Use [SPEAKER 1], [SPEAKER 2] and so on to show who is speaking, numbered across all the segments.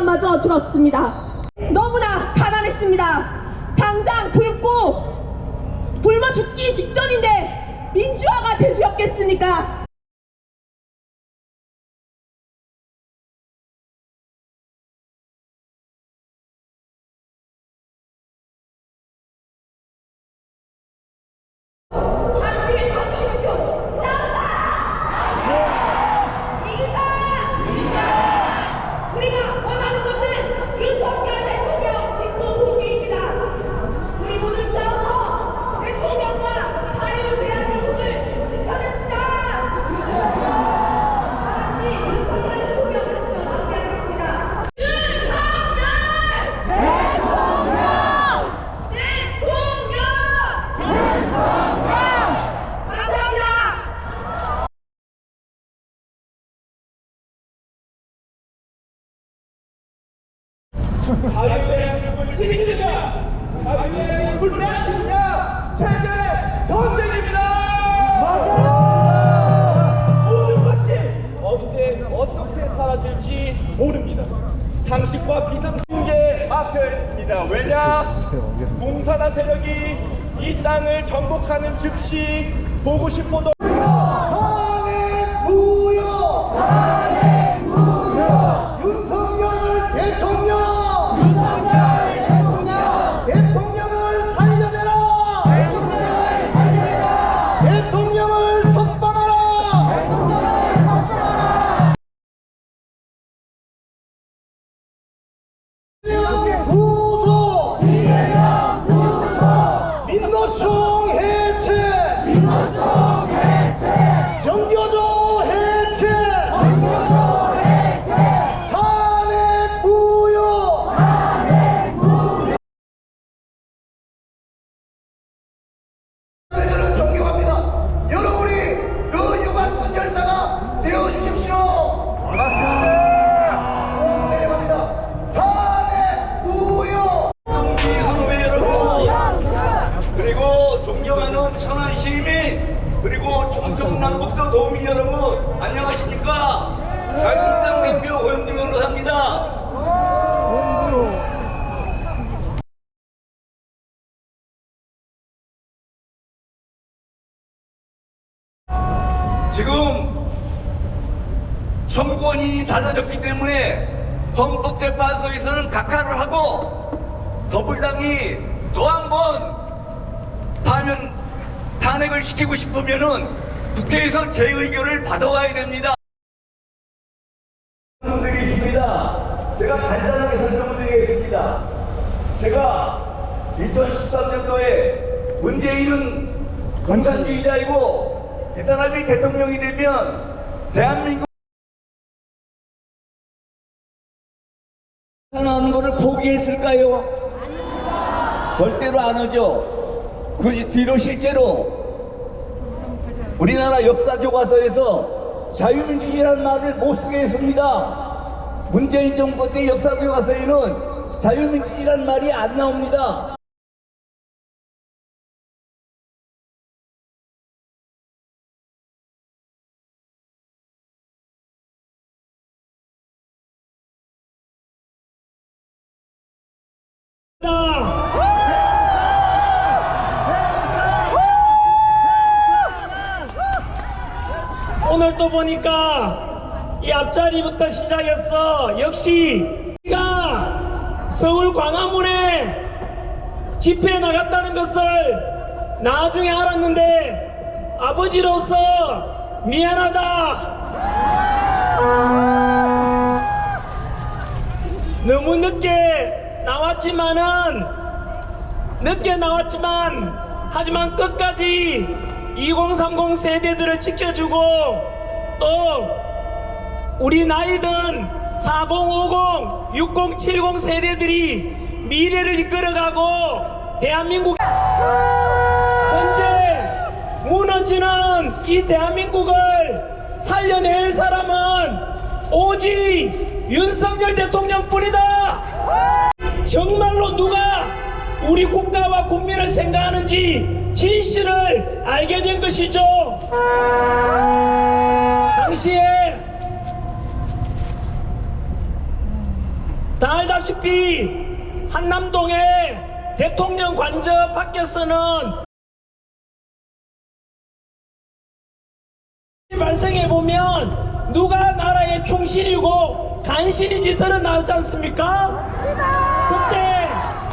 [SPEAKER 1] 586에게 배신감마저 들었습니다. 너무나 가난했습니다. 당장 굶고 굶어 죽기 직전인데 민주화가 되시었겠습니까? 아침에 정신시오 싸운다! 이기다! 우리가 원하는 것은 윤석열 대통령 진도 복귀입니다. 우리 모두 싸워서 대통령과 자유 대한민국을 지켜냅시다. 다 같이 윤석열 대통령 하시며 마무리하겠습니다. 윤석열! 대통령! 감사합니다.
[SPEAKER 2] 자유대한민국을 지키자! 세계 전쟁입니다! 모든 것이 언제 어떻게 사라질지 모릅니다. 상식과 비상식에 막혀 있습니다. 왜냐? 공산화 세력이 이 땅을 정복하는 즉시 보고 싶어도
[SPEAKER 3] 탄핵을
[SPEAKER 4] 시키고 싶으면은 국회에서 제 의견을 받아와야 됩니다. 분들이 있습니다. 제가 간단하게 설명을 드리겠습니다. 제가 2013년도에 문재인은 공산주의자이고 이 사람이 대통령이 되면 대한민국 하는 거를 포기했을까요? 절대로 안 하죠. 그 뒤로 실제로 우리나라 역사 교과서에서 자유민주주의라는 말을 못 쓰게 했습니다. 문재인 정부 때 역사 교과서에는 자유민주주의라는 말이 안 나옵니다.
[SPEAKER 5] 또 보니까 이 앞자리부터 시작해서 역시 우리가 서울 광화문에 집회에 나갔다는 것을 나중에 알았는데 아버지로서 미안하다. 너무 늦게 나왔지만은 늦게 나왔지만 하지만 끝까지 2030 세대들을 지켜주고 또 우리 나이든 4050, 6070 세대들이 미래를 이끌어가고 대한민국 현재 무너지는 이 대한민국을 살려낼 사람은 오직 윤석열 대통령뿐이다. 정말로 누가 우리 국가와 국민을 생각하는지 진실을 알게 된 것이죠. 당시에 다 알다시피 한남동의 대통령 관저 밖에서는 발생해 보면 누가 나라의 충신이고 간신인지 드러나지 않습니까? 그때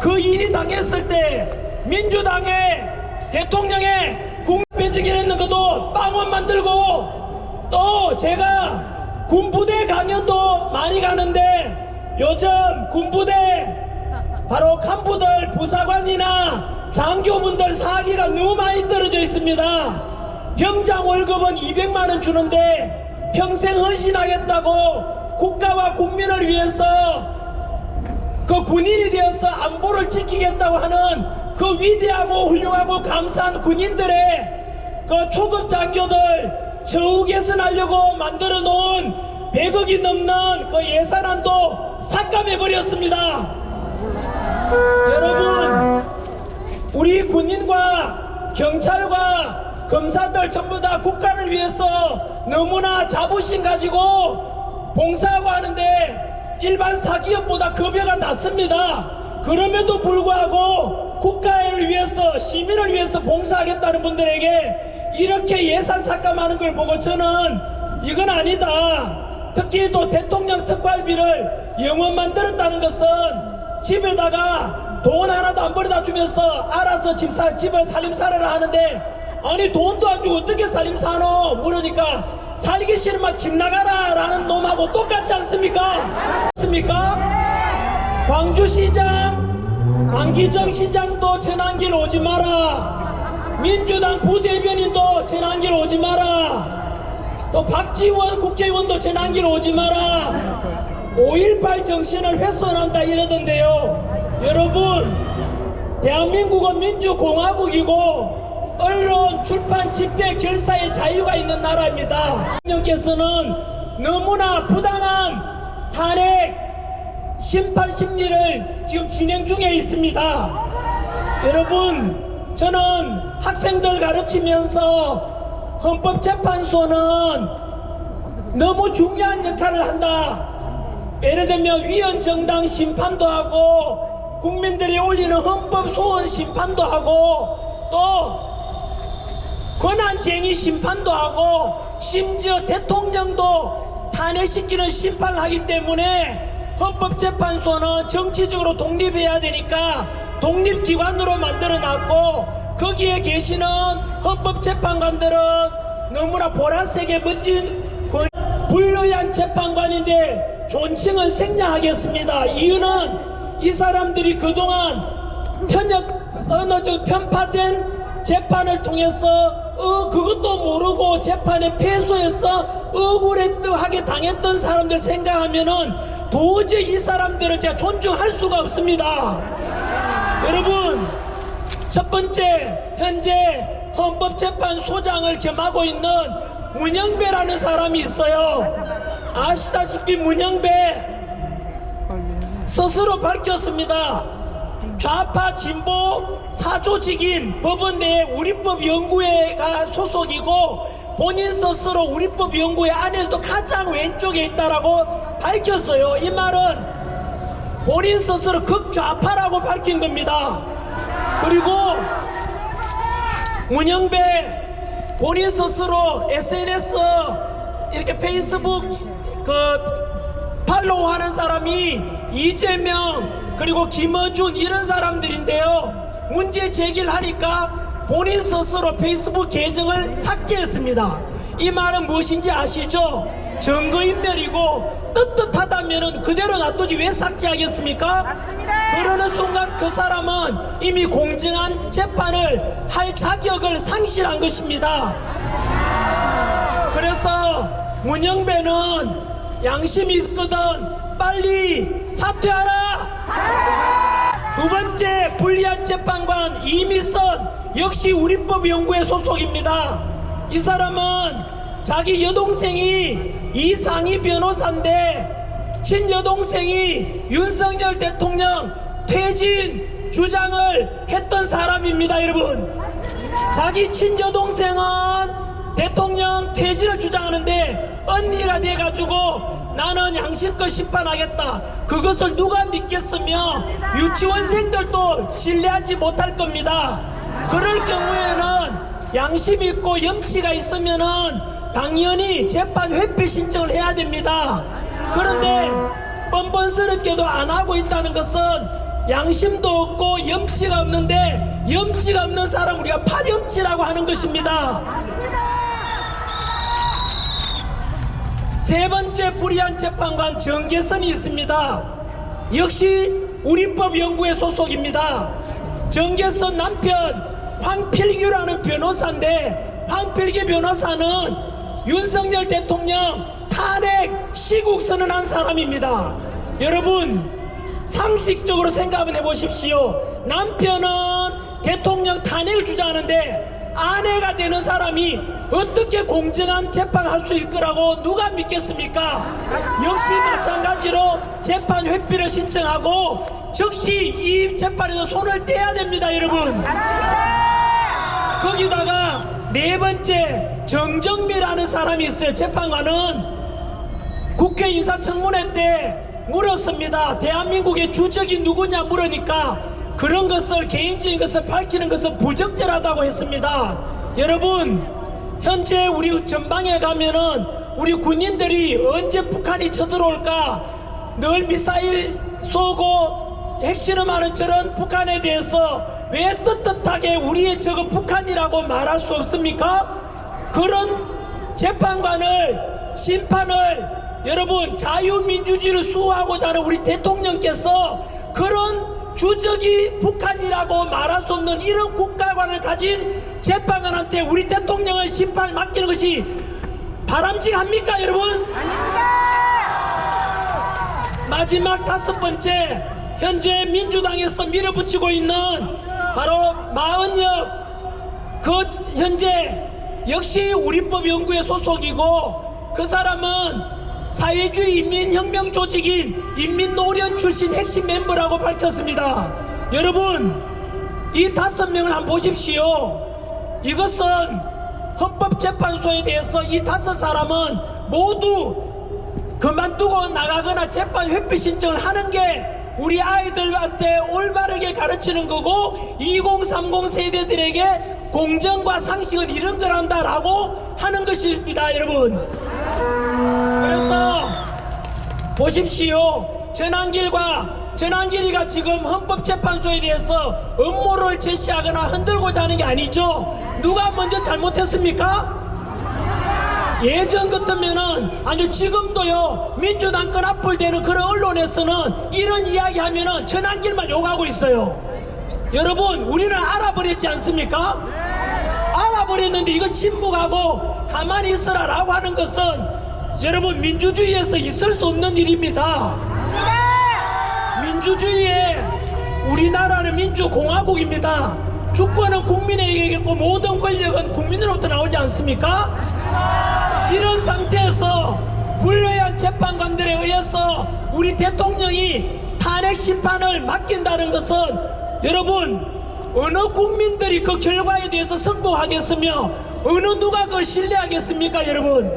[SPEAKER 5] 그 일이 당했을 때 민주당의 대통령의 국배직이 했는 것도 빵원 만들고 또 제가 군부대 강연도 많이 가는데 요즘 군부대 바로 간부들 부사관이나 장교분들 사기가 너무 많이 떨어져 있습니다. 병장 월급은 200만 원 주는데 평생 헌신하겠다고 국가와 국민을 위해서 그 군인이 되어서 안보를 지키겠다고 하는 그 위대하고 훌륭하고 감사한 군인들의 그 초급 장교들 저우 개선하려고 만들어 놓은 100억이 넘는 그 예산안도 삭감해 버렸습니다. 여러분, 우리 군인과 경찰과 검사들 전부 다 국가를 위해서 너무나 자부심 가지고 봉사하고 하는데 일반 사기업보다 급여가 낮습니다. 그럼에도 불구하고 국가를 위해서 시민을 위해서 봉사하겠다는 분들에게 이렇게 예산 삭감하는 걸 보고 저는 이건 아니다. 특히 또 대통령 특활비를 영원 만들었다는 것은 집에다가 돈 하나도 안 벌어다 주면서 알아서 집 사, 집을 살림 살아라 하는데 아니 돈도 안 주고 어떻게 살림 사노 물으니까 살기 싫으면 집 나가라 라는 놈하고 똑같지 않습니까? 않습니까? 광주시장 강기정 시장도 전환길 오지 마라 민주당 부대변인도 전환길 오지 마라 또 박지원 국회의원도 전환길 오지 마라 5.18 정신을 훼손한다 이러던데요 여러분 대한민국은 민주공화국이고 언론, 출판, 집회, 결사의 자유가 있는 나라입니다. 대통령께서는 너무나 부당한 탄핵 심판 심리를 지금 진행 중에 있습니다. 여러분, 저는 학생들 가르치면서 헌법재판소는 너무 중요한 역할을 한다. 예를 들면 위헌정당 심판도 하고 국민들이 올리는 헌법 소원 심판도 하고 또 권한쟁의 심판도 하고 심지어 대통령도 탄핵시키는 심판을 하기 때문에 헌법재판소는 정치적으로 독립해야 되니까 독립기관으로 만들어 놨고 거기에 계시는 헌법재판관들은 너무나 보라색의 멋진 권- 불리한 재판관인데 존칭은 생략하겠습니다. 이유는 이 사람들이 그동안 편협 정도 편파된 재판을 통해서 어 그것도 모르고 재판에 패소해서 억울하게 당했던 사람들 생각하면은 도저히 이 사람들을 제가 존중할 수가 없습니다. 여러분 첫 번째 현재 헌법재판소장을 겸하고 있는 문영배라는 사람이 있어요. 아시다시피 문영배 스스로 밝혔습니다. 좌파 진보 사조직인 법원 내 우리법 연구회가 소속이고 본인 스스로 우리법 연구회 안에서도 가장 왼쪽에 있다라고 밝혔어요. 이 말은 본인 스스로 극좌파라고 밝힌 겁니다. 그리고 문영배 본인 스스로 SNS 이렇게 페이스북 그 팔로우 하는 사람이 이재명 그리고 김어준 이런 사람들인데요. 문제 제기를 하니까 본인 스스로 페이스북 계정을 삭제했습니다. 이 말은 무엇인지 아시죠? 증거인멸이고 떳떳하다면 그대로 놔두지 왜 삭제하겠습니까? 그러는 순간 그 사람은 이미 공정한 재판을 할 자격을 상실한 것입니다. 그래서 문영배는 양심이 있거든 빨리 사퇴하라. 두 번째 불리한 재판관 이미선 역시 우리법 연구회 소속입니다. 이 사람은 자기 여동생이 이상희 변호사인데 친여동생이 윤석열 대통령 퇴진 주장을 했던 사람입니다, 여러분. 자기 친여동생은 대통령 퇴진을 주장하는데 언니가 돼가지고 나는 양심껏 심판하겠다. 그것을 누가 믿겠으며 유치원생들도 신뢰하지 못할 겁니다. 그럴 경우에는 양심 있고 염치가 있으면은 당연히 재판 회피 신청을 해야 됩니다. 그런데 뻔뻔스럽게도 안 하고 있다는 것은 양심도 없고 염치가 없는데 염치가 없는 사람 우리가 파렴치라고 하는 것입니다. 세 번째 불의한 재판관 정계선이 있습니다. 역시 우리법 연구회 소속입니다. 정계선 남편 황필규라는 변호사인데 황필규 변호사는 윤석열 대통령 탄핵 시국 선언한 사람입니다. 여러분 상식적으로 생각을 해보십시오. 남편은 대통령 탄핵을 주장하는데 아내가 되는 사람이 어떻게 공정한 재판을 할수 있을 거라고 누가 믿겠습니까? 역시 마찬가지로 재판 회피를 신청하고 즉시 이 재판에서 손을 떼야 됩니다, 여러분. 거기다가 네 번째 정정미라는 사람이 있어요. 재판관은 국회 인사청문회 때 물었습니다. 대한민국의 주적이 누구냐 물으니까 그런 것을 개인적인 것을 밝히는 것은 부적절하다고 했습니다. 여러분 현재 우리 전방에 가면은 우리 군인들이 언제 북한이 쳐들어올까 늘 미사일 쏘고 핵실험하는 저런 북한에 대해서 왜 떳떳하게 우리의 적은 북한이라고 말할 수 없습니까? 그런 재판관을 심판을 여러분 자유민주주의를 수호하고자 하는 우리 대통령께서 그런 주적이 북한이라고 말할 수 없는 이런 국가관을 가진 재판관한테 우리 대통령을 심판 맡기는 것이 바람직합니까 여러분? 마지막 다섯 번째 현재 민주당에서 밀어붙이고 있는 바로 마은혁 그 현재 역시 우리법 연구회 소속이고 그 사람은 사회주의 인민혁명 조직인 인민노련 출신 핵심 멤버라고 밝혔습니다. 여러분 이 다섯 명을 한번 보십시오. 이것은 헌법재판소에 대해서 이 다섯 사람은 모두 그만두고 나가거나 재판 회피 신청을 하는 게 우리 아이들한테 올바르게 가르치는 거고 2030 세대들에게 공정과 상식을 이런 거란다라고 하는 것입니다, 여러분. 그래서 보십시오. 전한길과 전한길이가 지금 헌법재판소에 대해서 음모를 제시하거나 흔들고자 하는 게 아니죠. 누가 먼저 잘못했습니까? 예전 같으면은 아니 지금도요 민주당 건 앞불되는 그런 언론에서는 이런 이야기 하면은 전한길만 욕하고 있어요 여러분 우리는 알아버렸지 않습니까? 알아버렸는데 이걸 침묵하고 가만히 있으라 라고 하는 것은 여러분 민주주의에서 있을 수 없는 일입니다 민주주의에 우리나라는 민주공화국입니다 주권은 국민에게 있고 모든 권력은 국민으로부터 나오지 않습니까? 이런 상태에서 불리한 재판관들에 의해서 우리 대통령이 탄핵 심판을 맡긴다는 것은 여러분 어느 국민들이 그 결과에 대해서 승복하겠으며 어느 누가 그걸 신뢰하겠습니까 여러분?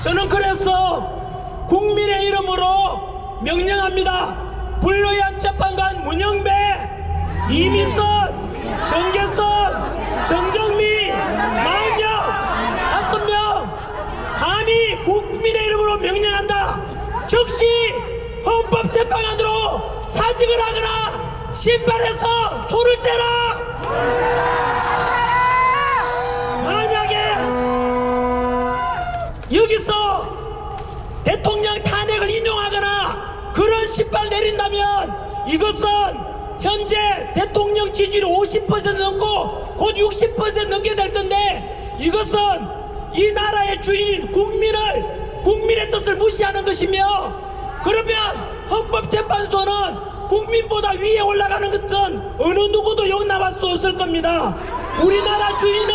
[SPEAKER 5] 저는 그래서 국민의 이름으로 명령합니다. 불리한 재판관 문영배 이미선 정계선 정정미 마은영 다섯 명 감히 이름으로 명령한다. 즉시 헌법재판관으로 사직을 하거나 심판해서 손을 떼라. 만약에 여기서 대통령 탄핵을 인용하거나 그런 심판을 내린다면 이것은 현재 대통령 지지율이 50% 넘고 곧 60% 넘게 될 텐데 이것은 이 나라의 주인인 국민을 국민의 뜻을 무시하는 것이며 그러면 헌법재판소는 국민보다 위에 올라가는 것은 어느 누구도 용납할 수 없을 겁니다. 우리나라 주인은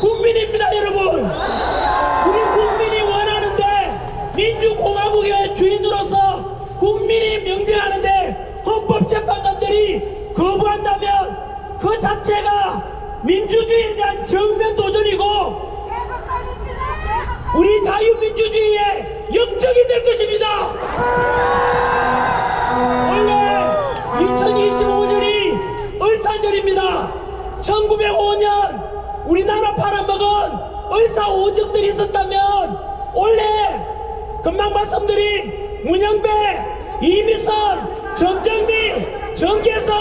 [SPEAKER 5] 국민입니다, 여러분. 우리 국민이 원하는데 민주공화국의 주인으로서 국민이 명령하는데 헌법재판관들이 거부한다면 그 자체가 민주주의에 대한 정면 도전이고 우리 자유민주주의의 역적이 될 것입니다. 원래 2025년이 을사년입니다. 1905년 우리나라 팔아먹은 을사 오정들이 있었다면 원래 금방 말씀드린 문영배, 이미선, 정정민, 정계선,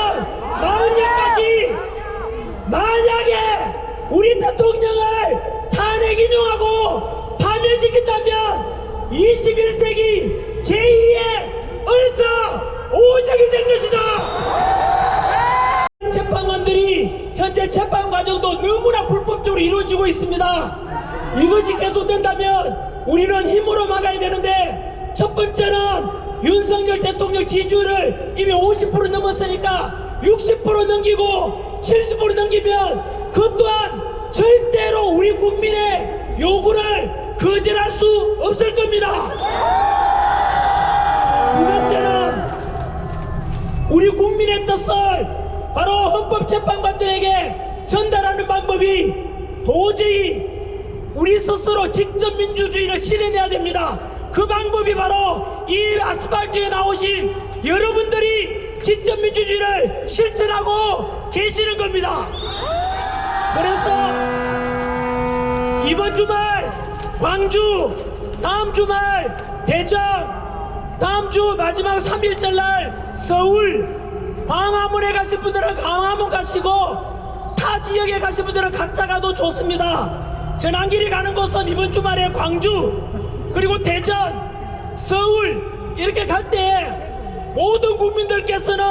[SPEAKER 5] 마흔여까지 만약에 우리 대통령을 탄핵 인용하고 21세기 제2의 을사 오적이 될 것이다. 재판관들이 현재 재판 과정도 너무나 불법적으로 이루어지고 있습니다. 이것이 계속된다면 우리는 힘으로 막아야 되는데 첫 번째는 윤석열 대통령 지지율을 이미 50% 넘었으니까 60% 넘기고 70% 넘기면 그 또한 절대로 우리 국민의 요구를 거절할 수 없을 겁니다. 두 번째는 우리 국민의 뜻을 바로 헌법재판관들에게 전달하는 방법이 도저히 우리 스스로 직접 민주주의를 실현해야 됩니다. 그 방법이 바로 이 아스팔트에 나오신 여러분들이 직접 민주주의를 실천하고 계시는 겁니다. 그래서 이번 주말 광주, 다음 주말 대전, 다음 주 마지막 3일절 날 서울, 광화문에 가실 분들은 광화문 가시고 타 지역에 가실 분들은 각자 가도 좋습니다. 전환길이 가는 곳은 이번 주말에 광주, 그리고 대전, 서울 이렇게 갈 때 모든 국민들께서는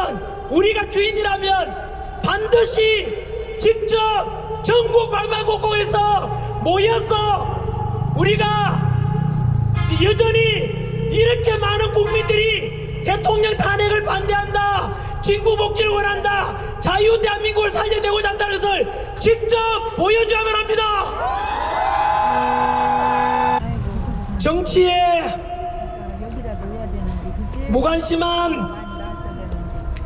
[SPEAKER 5] 우리가 주인이라면 반드시 직접 전국 방방곡곡에서 모여서 우리가 여전히 이렇게 많은 국민들이 대통령 탄핵을 반대한다 진구 복지를 원한다 자유 대한민국을 살려내고자 한다는 것을 직접 보여줘야만 합니다. 정치에 무관심한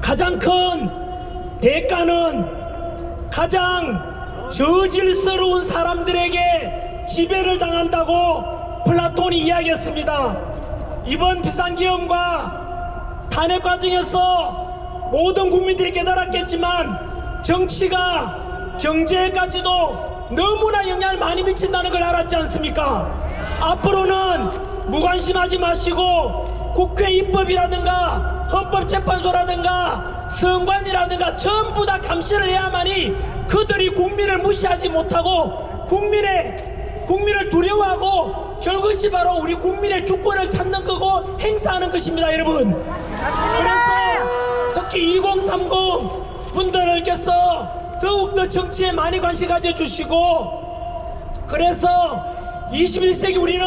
[SPEAKER 5] 가장 큰 대가는 가장 저질스러운 사람들에게 지배를 당한다고 플라톤이 이야기했습니다. 이번 비상기업과 탄핵 과정에서 모든 국민들이 깨달았겠지만 정치가 경제까지도 너무나 영향을 많이 미친다는 걸 알았지 않습니까? 앞으로는 무관심하지 마시고 국회 입법이라든가 헌법재판소라든가 선관이라든가 전부 다 감시를 해야만이 그들이 국민을 무시하지 못하고 국민의 국민을 두려워하고 저것이 바로 우리 국민의 주권을 찾는 거고 행사하는 것입니다, 여러분. 그래서 특히 2030 분들께서 더욱더 정치에 많이 관심 가져주시고 그래서 21세기 우리는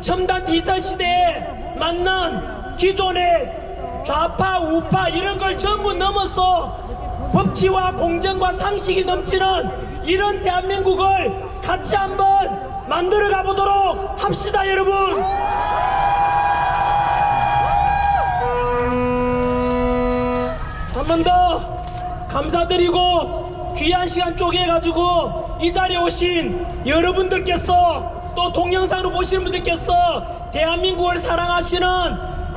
[SPEAKER 5] 첨단 디지털 시대에 맞는 기존의 좌파 우파 이런 걸 전부 넘어서 법치와 공정과 상식이 넘치는 이런 대한민국을 같이 한번 만들어 가보도록 합시다 여러분. 한 번 더 감사드리고 귀한 시간 쪼개 가지고 이 자리에 오신 여러분들께서 또 동영상으로 보시는 분들께서 대한민국을 사랑하시는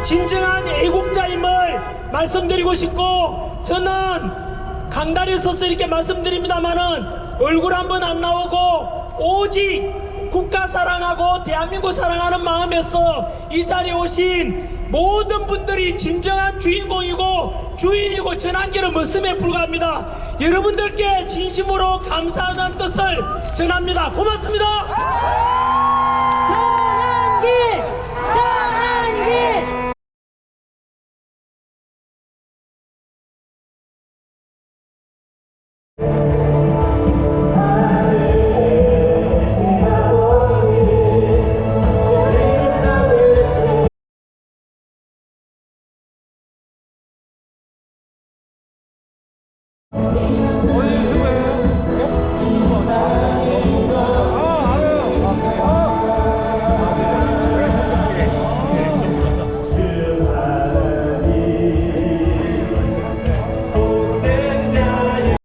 [SPEAKER 5] 진정한 애국자임을 말씀드리고 싶고 저는 강다리에 서서 이렇게 말씀드립니다만은 얼굴 한 번 안 나오고 오직 국가 사랑하고 대한민국 사랑하는 마음에서 이 자리에 오신 모든 분들이 진정한 주인공이고 주인이고 전환기를 머슴에 불과합니다. 여러분들께 진심으로 감사하다는 뜻을 전합니다. 고맙습니다.
[SPEAKER 6] 전환기